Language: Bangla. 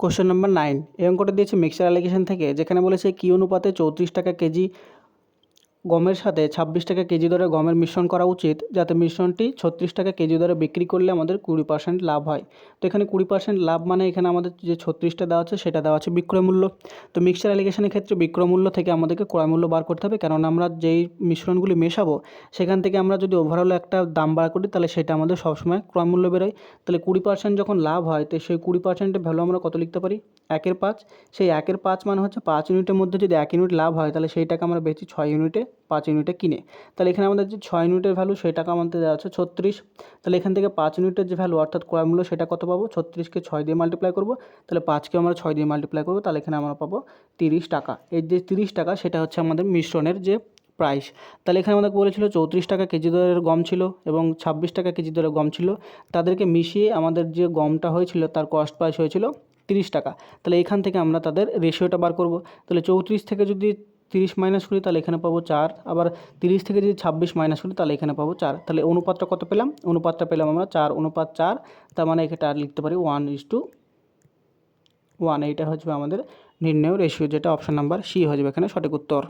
কোশ্চেন নাম্বার নাইন এই অঙ্কটা দিয়েছে মিক্সার অ্যালিগেশন থেকে, যেখানে বলেছে কি অনুপাতে চৌত্রিশ টাকা কেজি গমের সাথে ছাব্বিশ টাকা কেজি দরে গমের মিশ্রণ করা উচিত, যাতে মিশ্রণটি ছত্রিশ টাকা কেজি দরে বিক্রি করলে আমাদের কুড়ি পার্সেন্ট লাভ হয়। তো এখানে কুড়ি পার্সেন্ট লাভ মানে এখানে আমাদের যে ছত্রিশটা দেওয়া আছে, সেটা দেওয়া আছে বিক্রয় মূল্য। তো মিক্সচার অ্যালিগেশনের ক্ষেত্রে বিক্রয় মূল্য থেকে আমাদেরকে ক্রয় মূল্য বার করতে হবে কারণ আমরা যেই মিশ্রণগুলি মেশাবো, সেখান থেকে আমরা যদি ওভারঅল একটা দাম বার করি, তাহলে সেটা আমাদের সবসময় ক্রয় মূল্য বেরোয়। তাহলে কুড়ি পার্সেন্ট যখন লাভ হয়, তো সেই কুড়ি পার্সেন্টের ভ্যালু আমরা কত লিখতে পারি? একের পাঁচ। সেই একের পাঁচ মানে হচ্ছে পাঁচ ইউনিটের মধ্যে যদি এক ইউনিট লাভ হয়, তাহলে সেই টাকা আমরা বেচি ছয় ইউনিটে পাঁচ ইউনিটে কিনে। তাহলে এখানে আমাদের যে ছয় ইউনিটের ভ্যালু সেই টাকা আমাদের দেওয়া আছে ছত্রিশ। তাহলে এখান থেকে পাঁচ ইউনিটের যে ভ্যালু অর্থাৎ ক্রয় মূল্য সেটা কত পাবো? ছত্রিশকে ছয় দিয়ে মাল্টিপ্লাই করব। তাহলে পাঁচকে আমরা ছয় দিয়ে মাল্টিপ্লাই করব, তাহলে এখানে আমরা পাবো তিরিশ টাকা। এই যে তিরিশ টাকা, সেটা হচ্ছে আমাদের মিশ্রণের যে প্রাইস তাহলে এখানে আমাদের বলেছিল? চৌত্রিশ টাকা কেজি দরের গম ছিল এবং ছাব্বিশ টাকা কেজি দরের গম ছিল। তাদেরকে মিশিয়ে আমাদের যে গমটা হয়েছিল, তার কস্ট প্রাইস হয়েছিল তিরিশ টাকা। তাহলে এখান থেকে আমরা তাদের রেশিওটা বার করব। তাহলে চৌত্রিশ থেকে যদি তিরিশ মাইনাস করি তাহলে এখানে পাবো চার। আবার তিরিশ থেকে যদি ছাব্বিশ মাইনাস করি তাহলে এখানে পাবো চার। তাহলে অনুপাতটা কত পেলাম? অনুপাতটা পেলাম আমরা চার, অনুপাত চার। তার মানে আর লিখতে পারি ওয়ান ইস টু ওয়ান। এইটা হচ্ছে আমাদের নির্ণয় রেশিও যেটা অপশান নাম্বার সি হয়ে যাবে এখানে সঠিক উত্তর।